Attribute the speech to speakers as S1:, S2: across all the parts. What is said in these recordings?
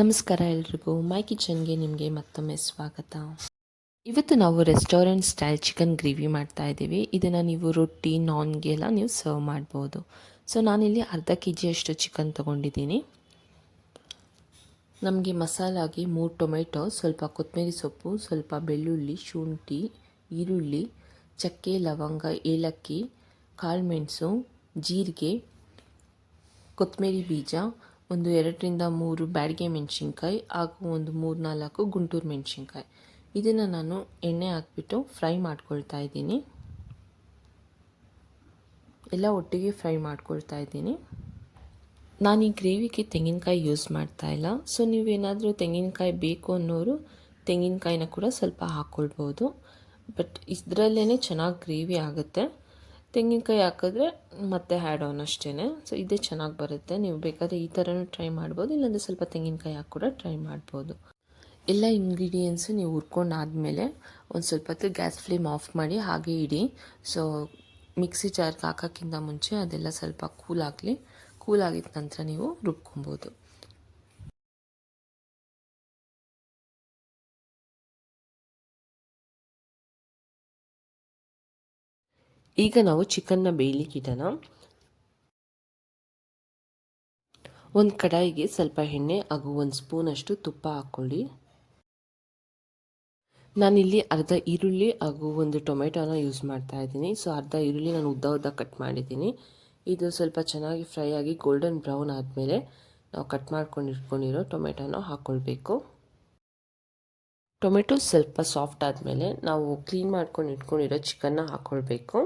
S1: ನಮಸ್ಕಾರ ಎಲ್ರಿಗೂ. ಮೈ ಕಿಚನ್ಗೆ ನಿಮಗೆ ಮತ್ತೊಮ್ಮೆ ಸ್ವಾಗತ. ಇವತ್ತು ನಾವು ರೆಸ್ಟೋರೆಂಟ್ ಸ್ಟೈಲ್ ಚಿಕನ್ ಗ್ರೇವಿ ಮಾಡ್ತಾ ಇದ್ದೀವಿ. ಇದನ್ನು ನೀವು ರೊಟ್ಟಿ, ನಾನ್ಗೆಲ್ಲ ನೀವು ಸರ್ವ್ ಮಾಡ್ಬೋದು. ಸೊ, ನಾನಿಲ್ಲಿ ಅರ್ಧ ಕೆ ಜಿಯಷ್ಟು ಚಿಕನ್ ತೊಗೊಂಡಿದ್ದೀನಿ. ನಮಗೆ ಮಸಾಲಾಗಿ ಮೂರು ಟೊಮೆಟೊ, ಸ್ವಲ್ಪ ಕೊತ್ತಂಬರಿ ಸೊಪ್ಪು, ಸ್ವಲ್ಪ ಬೆಳ್ಳುಳ್ಳಿ, ಶುಂಠಿ, ಈರುಳ್ಳಿ, ಚಕ್ಕೆ, ಲವಂಗ, ಏಲಕ್ಕಿ ಕಾಳುಮೆಣಸು ಜೀರಿಗೆ, ಕೊತ್ತಂಬರಿ ಬೀಜ ಒಂದು ಎರಡರಿಂದ ಮೂರು ಬ್ಯಾಡಿಗೆ ಮೆಣಸಿನ್ಕಾಯಿ ಹಾಗೂ ಒಂದು ಮೂರು ನಾಲ್ಕು ಗುಂಟೂರು ಮೆಣಸಿನ್ಕಾಯಿ. ಇದನ್ನು ನಾನು ಎಣ್ಣೆ ಹಾಕ್ಬಿಟ್ಟು ಫ್ರೈ ಮಾಡ್ಕೊಳ್ತಾ ಇದ್ದೀನಿ. ಎಲ್ಲ ಒಟ್ಟಿಗೆ ಫ್ರೈ ಮಾಡ್ಕೊಳ್ತಾ ಇದ್ದೀನಿ. ನಾನು ಈ ಗ್ರೇವಿಗೆ ತೆಂಗಿನಕಾಯಿ ಯೂಸ್ ಮಾಡ್ತಾ ಇಲ್ಲ. ಸೊ, ನೀವೇನಾದರೂ ತೆಂಗಿನಕಾಯಿ ಬೇಕು ಅನ್ನೋರು ತೆಂಗಿನಕಾಯಿನ ಕೂಡ ಸ್ವಲ್ಪ ಹಾಕ್ಕೊಳ್ಬೋದು. ಬಟ್ ಇದರಲ್ಲೇ ಚೆನ್ನಾಗಿ ಗ್ರೇವಿ ಆಗುತ್ತೆ. ತೆಂಗಿನಕಾಯಿ ಹಾಕಿದ್ರೆ ಮತ್ತೆ ಹ್ಯಾಡ್ ಆನ್ ಅಷ್ಟೇ ಸೊ ಇದೇ ಚೆನ್ನಾಗಿ ಬರುತ್ತೆ. ನೀವು ಬೇಕಾದರೆ ಈ ಥರನೂ ಟ್ರೈ ಮಾಡ್ಬೋದು. ಇಲ್ಲಾಂದರೆ ಸ್ವಲ್ಪ ತೆಂಗಿನಕಾಯಿ ಹಾಕಿ ಕೂಡ ಟ್ರೈ ಮಾಡ್ಬೋದು. ಎಲ್ಲ ಇಂಗ್ರೀಡಿಯೆಂಟ್ಸು ನೀವು ಹುರ್ಕೊಂಡು ಆದಮೇಲೆ ಒಂದು ಸ್ವಲ್ಪ ಹೊತ್ತು ಗ್ಯಾಸ್ ಫ್ಲೇಮ್ ಆಫ್ ಮಾಡಿ ಹಾಗೆ ಇಡಿ. ಸೊ ಮಿಕ್ಸಿ ಜಾರ್ಗೆ ಹಾಕೋಕ್ಕಿಂತ ಮುಂಚೆ ಅದೆಲ್ಲ ಸ್ವಲ್ಪ ಕೂಲ್ ಆಗಲಿ. ಕೂಲ್ ಆಗಿದ ನಂತರ ನೀವು ರುಬ್ಕೊಬೋದು. ಈಗ ನಾವು ಚಿಕನ್ನ ಬೇಯಲಿಕ್ಕೆ ಇಡೋಣ ಒಂದು ಕಡಾಯಿಗೆ ಸ್ವಲ್ಪ ಎಣ್ಣೆ, ಹಾಗೂ ಒಂದು ಸ್ಪೂನಷ್ಟು ತುಪ್ಪ ಹಾಕ್ಕೊಳ್ಳಿ. ನಾನಿಲ್ಲಿ ಅರ್ಧ ಈರುಳ್ಳಿ, ಹಾಗೂ ಒಂದು ಟೊಮೆಟೊನ ಯೂಸ್ ಮಾಡ್ತಾ ಇದ್ದೀನಿ. ಸೊ ಅರ್ಧ ಈರುಳ್ಳಿ ನಾನು ಉದ್ದ ಉದ್ದ ಕಟ್ ಮಾಡಿದ್ದೀನಿ. ಇದು ಸ್ವಲ್ಪ ಚೆನ್ನಾಗಿ ಫ್ರೈ ಆಗಿ ಗೋಲ್ಡನ್ ಬ್ರೌನ್ ಆದಮೇಲೆ ನಾವು ಕಟ್ ಮಾಡ್ಕೊಂಡು ಇಟ್ಕೊಂಡಿರೋ ಟೊಮೆಟೊನ ಹಾಕ್ಕೊಳ್ಬೇಕು. ಟೊಮೆಟೊ ಸ್ವಲ್ಪ ಸಾಫ್ಟ್ ಆದಮೇಲೆ ನಾವು ಕ್ಲೀನ್ ಮಾಡ್ಕೊಂಡು ಇಟ್ಕೊಂಡಿರೋ ಚಿಕನ್ನ ಹಾಕ್ಕೊಳ್ಬೇಕು.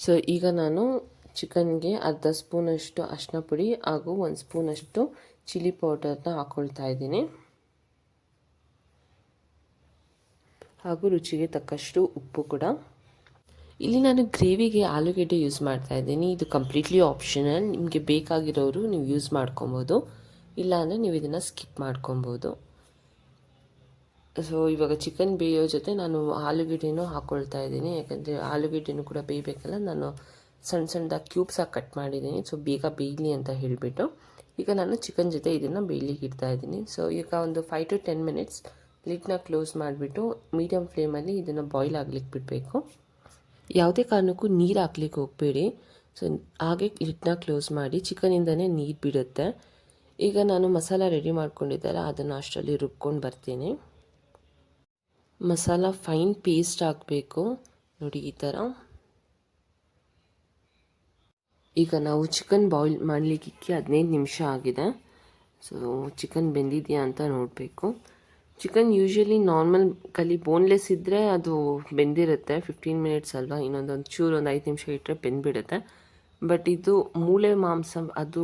S1: ಸೊ ಈಗ ನಾನು ಚಿಕನ್ಗೆ ಅರ್ಧ ಸ್ಪೂನಷ್ಟು ಅರಿಶಿನ ಪುಡಿ ಹಾಗೂ ಒಂದು ಸ್ಪೂನಷ್ಟು ಚಿಲ್ಲಿ ಪೌಡರ್ನ ಹಾಕ್ಕೊಳ್ತಾ ಇದ್ದೀನಿ. ಹಾಗೂ ರುಚಿಗೆ ತಕ್ಕಷ್ಟು ಉಪ್ಪು ಕೂಡ. ಇಲ್ಲಿ ನಾನು ಗ್ರೇವಿಗೆ ಆಲೂಗೆಡ್ಡೆ ಯೂಸ್ ಮಾಡ್ತಾ ಇದ್ದೀನಿ. ಇದು ಕಂಪ್ಲೀಟ್ಲಿ ಆಪ್ಷನಲ್ ನಿಮಗೆ ಬೇಕಾಗಿರೋರು ನೀವು ಯೂಸ್ ಮಾಡ್ಕೊಬೋದು. ಇಲ್ಲಾಂದರೆ ನೀವು ಇದನ್ನು ಸ್ಕಿಪ್ ಮಾಡ್ಕೊಬೋದು. ಸೊ ಇವಾಗ ಚಿಕನ್ ಬೇಯೋ ಜೊತೆ ನಾನು ಆಲೂಗೆಡ್ಡೆನೂ ಹಾಕ್ಕೊಳ್ತಾ ಇದ್ದೀನಿ. ಯಾಕಂದರೆ ಆಲೂಗೆಡ್ಡೆನೂ ಕೂಡ ಬೇಯಬೇಕಲ್ಲ, ನಾನು ಸಣ್ಣ ಸಣ್ಣದಾಗಿ ಕ್ಯೂಬ್ಸಾಗಿ ಕಟ್ ಮಾಡಿದ್ದೀನಿ. ಸೊ ಬೇಗ ಬೇಯಲಿ ಅಂತ ಹೇಳಿಬಿಟ್ಟು ಈಗ ನಾನು ಚಿಕನ್ ಜೊತೆ ಇದನ್ನು ಬೇಯಲಿಕ್ಕೆ ಇಡ್ತಾ ಇದ್ದೀನಿ. ಸೊ ಈಗ ಒಂದು ಫೈವ್ ಟು ಟೆನ್ ಮಿನಿಟ್ಸ್ ಲಿಡ್ನ ಕ್ಲೋಸ್ ಮಾಡಿಬಿಟ್ಟು ಮೀಡಿಯಮ್ ಫ್ಲೇಮಲ್ಲಿ ಇದನ್ನು ಬಾಯ್ಲ್ ಆಗ್ಲಿಕ್ಕೆ ಬಿಡಬೇಕು. ಯಾವುದೇ ಕಾರಣಕ್ಕೂ ನೀರು ಹಾಕ್ಲಿಕ್ಕೆ ಹೋಗಬೇಡಿ. ಸೊ ಹಾಗೆ ಲಿಡ್ನ ಕ್ಲೋಸ್ ಮಾಡಿ ಚಿಕನಿಂದನೇ ನೀರು ಬಿಡುತ್ತೆ. ಈಗ ನಾನು ಮಸಾಲ ರೆಡಿ ಮಾಡ್ಕೊಂಡಿದ್ದಲ್ಲ ಅದನ್ನು ಅಷ್ಟರಲ್ಲಿ ರುಬ್ಕೊಂಡು ಬರ್ತೀನಿ. ಮಸಾಲ ಫೈನ್ ಪೇಸ್ಟ್ ಹಾಕಬೇಕು. ನೋಡಿ ಈ ಥರ. ಈಗ ನಾವು ಚಿಕನ್ ಬಾಯ್ಲ್ ಮಾಡಲಿಕ್ಕೆ ಹದಿನೈದು ನಿಮಿಷ ಆಗಿದೆ. ಸೊ ಚಿಕನ್ ಬೆಂದಿದೆಯಾ ಅಂತ ನೋಡಬೇಕು. ಚಿಕನ್ ಯೂಶ್ವಲಿ ನಾರ್ಮಲ್ ಕಲಿ ಬೋನ್ಲೆಸ್ ಇದ್ದರೆ ಅದು ಬೆಂದಿರುತ್ತೆ. ಫಿಫ್ಟೀನ್ ಮಿನಿಟ್ಸ್ ಅಲ್ವಾ? ಇನ್ನೊಂದೊಂದು ಚೂರು ಒಂದು ಐದು ನಿಮಿಷ ಇಟ್ಟರೆ ಬೆಂದ್ಬಿಡುತ್ತೆ. ಬಟ್ ಇದು ಮೂಳೆ ಮಾಂಸ, ಅದು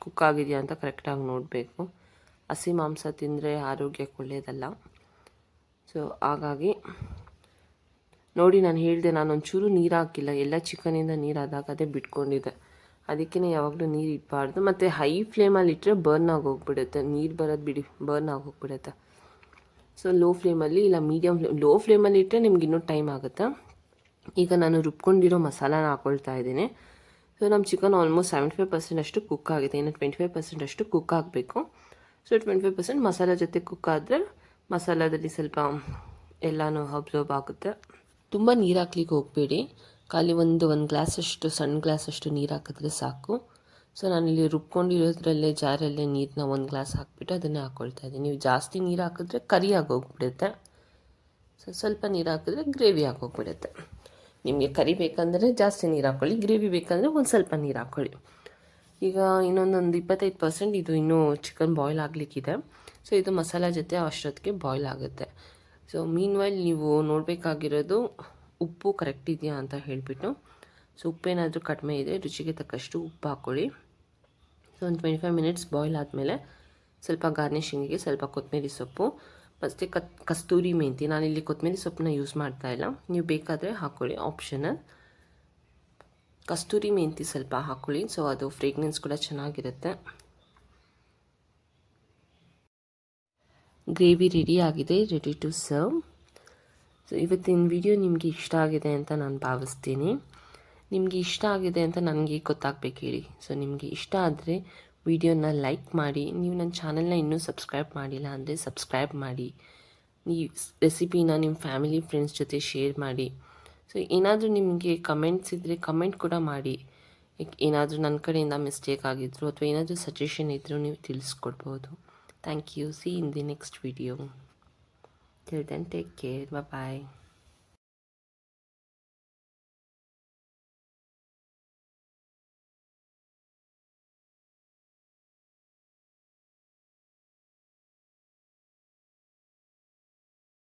S1: ಕುಕ್ ಆಗಿದೆಯಾ ಅಂತ ಕರೆಕ್ಟಾಗಿ ನೋಡಬೇಕು. ಹಸಿ ಮಾಂಸ ತಿಂದರೆ ಆರೋಗ್ಯಕ್ಕೆ ಒಳ್ಳೆಯದಲ್ಲ ಸೊ ಹಾಗಾಗಿ ನೋಡಿ ನಾನು ಹೇಳಿದೆ ನಾನು ಒಂಚೂರು ನೀರು ಹಾಕಿಲ್ಲ ಎಲ್ಲ ಚಿಕನಿಂದ ನೀರು ಆದಾಗ ಅದೇ ಬಿಟ್ಕೊಂಡಿದೆ ಅದಕ್ಕೇ ಯಾವಾಗಲೂ ನೀರು ಇಡಬಾರ್ದು. ಮತ್ತು ಹೈ ಫ್ಲೇಮಲ್ಲಿ ಇಟ್ಟರೆ ಬರ್ನ್ ಆಗೋಗ್ಬಿಡುತ್ತೆ. ನೀರು ಬರೋದು ಬಿಡಿ ಬರ್ನ್ ಆಗೋಗ್ಬಿಡುತ್ತೆ. ಸೊ ಲೋ ಫ್ಲೇಮಲ್ಲಿ ಇಲ್ಲ ಮೀಡಿಯಮ್ ಫ್ಲೇಮ್ ಲೋ ಫ್ಲೇಮಲ್ಲಿ ಇಟ್ಟರೆ ನಿಮ್ಗೆ ಇನ್ನೂ ಟೈಮ್ ಆಗುತ್ತೆ. ಈಗ ನಾನು ರುಬ್ಕೊಂಡಿರೋ ಮಸಾಲಾನ ಹಾಕೊಳ್ತಾ ಇದ್ದೀನಿ. ಸೊ ನಮ್ಮ chicken almost seventy five percent ಅಷ್ಟು ಕುಕ್ ಆಗಿದೆ. ಇನ್ನು ಟ್ವೆಂಟಿ ಫೈವ್ ಪರ್ಸೆಂಟ್ ಅಷ್ಟು ಕುಕ್ ಆಗಬೇಕು. So twenty five percent masala ಜೊತೆ ಕುಕ್ ಆದರೆ ಮಸಾಲದಲ್ಲಿ ಸ್ವಲ್ಪ ಎಲ್ಲನೂ ಅಬ್ಸರ್ವ್ ಆಗುತ್ತೆ. ತುಂಬ ನೀರು ಹಾಕ್ಲಿಕ್ಕೆ ಹೋಗಬೇಡಿ. ಖಾಲಿ ಒಂದು ಒಂದು ಗ್ಲಾಸಷ್ಟು, ಸಣ್ಣ ಗ್ಲಾಸಷ್ಟು ನೀರು ಹಾಕಿದ್ರೆ ಸಾಕು. ಸೊ ನಾನಿಲ್ಲಿ ರುಬ್ಕೊಂಡಿರೋದ್ರಲ್ಲೇ, ಜಾರಲ್ಲೇ ನೀರನ್ನ ಒಂದು ಗ್ಲಾಸ್ ಹಾಕ್ಬಿಟ್ಟು ಅದನ್ನೇ ಹಾಕ್ಕೊಳ್ತಾ ಇದ್ದೀನಿ. ನೀವು ಜಾಸ್ತಿ ನೀರು ಹಾಕಿದ್ರೆ ಕರಿ ಆಗೋಗ್ಬಿಡುತ್ತೆ. ಸೊ ಸ್ವಲ್ಪ ನೀರು ಹಾಕಿದ್ರೆ ಗ್ರೇವಿ ಆಗೋಗ್ಬಿಡುತ್ತೆ. ನಿಮಗೆ ಕರಿ ಬೇಕಂದರೆ ಜಾಸ್ತಿ ನೀರು ಹಾಕ್ಕೊಳ್ಳಿ ಗ್ರೇವಿ ಬೇಕಂದರೆ ಒಂದು ಸ್ವಲ್ಪ ನೀರು ಹಾಕ್ಕೊಳ್ಳಿ ಈಗ ಇನ್ನೊಂದೊಂದು ಇಪ್ಪತ್ತೈದು ಪರ್ಸೆಂಟ್ ಇದು ಇನ್ನೂ ಚಿಕನ್ ಬಾಯ್ಲ್ ಆಗಲಿಕ್ಕಿದೆ. ಸೊ ಇದು ಮಸಾಲ ಜೊತೆ ಅಷ್ಟೊತ್ತಿಗೆ ಬಾಯ್ಲ್ ಆಗುತ್ತೆ. ಸೊ ಮೀನ್ ವೈಲ್ ನೀವು ನೋಡಬೇಕಾಗಿರೋದು ಉಪ್ಪು ಕರೆಕ್ಟ್ ಇದೆಯಾ ಅಂತ ಹೇಳಿಬಿಟ್ಟು. ಸೊ ಉಪ್ಪೇನಾದರೂ ಕಡಿಮೆ ಇದೆ, ರುಚಿಗೆ ತಕ್ಕಷ್ಟು ಉಪ್ಪು ಹಾಕ್ಕೊಳ್ಳಿ ಸೊ ಒಂದು ಟ್ವೆಂಟಿ ಫೈವ್ ಮಿನಿಟ್ಸ್ ಬಾಯ್ಲ್ ಆದಮೇಲೆ ಸ್ವಲ್ಪ ಗಾರ್ನಿಷಿಂಗಿಗೆ ಸ್ವಲ್ಪ ಕೊತ್ತಂಬರಿ ಸೊಪ್ಪು, ಮತ್ತು ಕತ್, ಕಸ್ತೂರಿ ಮೆಂತಿ ನಾನಿಲ್ಲಿ ಕೊತ್ತಂಬರಿ ಸೊಪ್ಪನ್ನ ಯೂಸ್ ಮಾಡ್ತಾ ಇಲ್ಲ. ನೀವು ಬೇಕಾದರೆ ಹಾಕ್ಕೊಳ್ಳಿ ಆಪ್ಷನಲ್ ಕಸ್ತೂರಿ ಮೆಂತಿ ಸ್ವಲ್ಪ ಹಾಕ್ಕೊಳ್ಳಿ ಸೊ ಅದು ಫ್ರೇಗ್ನೆನ್ಸ್ ಕೂಡ ಚೆನ್ನಾಗಿರುತ್ತೆ. ಗ್ರೇವಿ ರೆಡಿ ಆಗಿದೆ ರೆಡಿ ಟು ಸರ್ವ್ ಸೊ ಇವತ್ತಿನ ವಿಡಿಯೋ ನಿಮಗೆ ಇಷ್ಟ ಆಗಿದೆ ಅಂತ ನಾನು ಭಾವಿಸ್ತೀನಿ. ನಿಮಗೆ ಇಷ್ಟ ಆಗಿದೆ ಅಂತ ನನಗೆ ಗೊತ್ತಾಗಬೇಕು ಹೇಳಿ. ಸೊ ನಿಮಗೆ ಇಷ್ಟ ಆದರೆ ವಿಡಿಯೋನ ಲೈಕ್ ಮಾಡಿ. ನೀವು ನನ್ನ ಚಾನಲ್ನ ಇನ್ನೂ ಸಬ್ಸ್ಕ್ರೈಬ್ ಮಾಡಿಲ್ಲ ಅಂದರೆ ಸಬ್ಸ್ಕ್ರೈಬ್ ಮಾಡಿ. ಈ ರೆಸಿಪಿನ ನಿಮ್ಮ ಫ್ಯಾಮಿಲಿ ಫ್ರೆಂಡ್ಸ್ ಜೊತೆ ಶೇರ್ ಮಾಡಿ. ಸೊ ಏನಾದರೂ ನಿಮಗೆ ಕಮೆಂಟ್ಸ್ ಇದ್ದರೆ ಕಮೆಂಟ್ ಕೂಡ ಮಾಡಿ. ಏನಾದರೂ ನನ್ನ ಕಡೆಯಿಂದ ಮಿಸ್ಟೇಕ್ ಆಗಿದ್ರು ಅಥವಾ ಏನಾದರೂ ಸಜೆಷನ್ ಇದ್ದರೂ ನೀವು ತಿಳಿಸ್ಕೊಡ್ಬೋದು. Thank you see in the next video then take care bye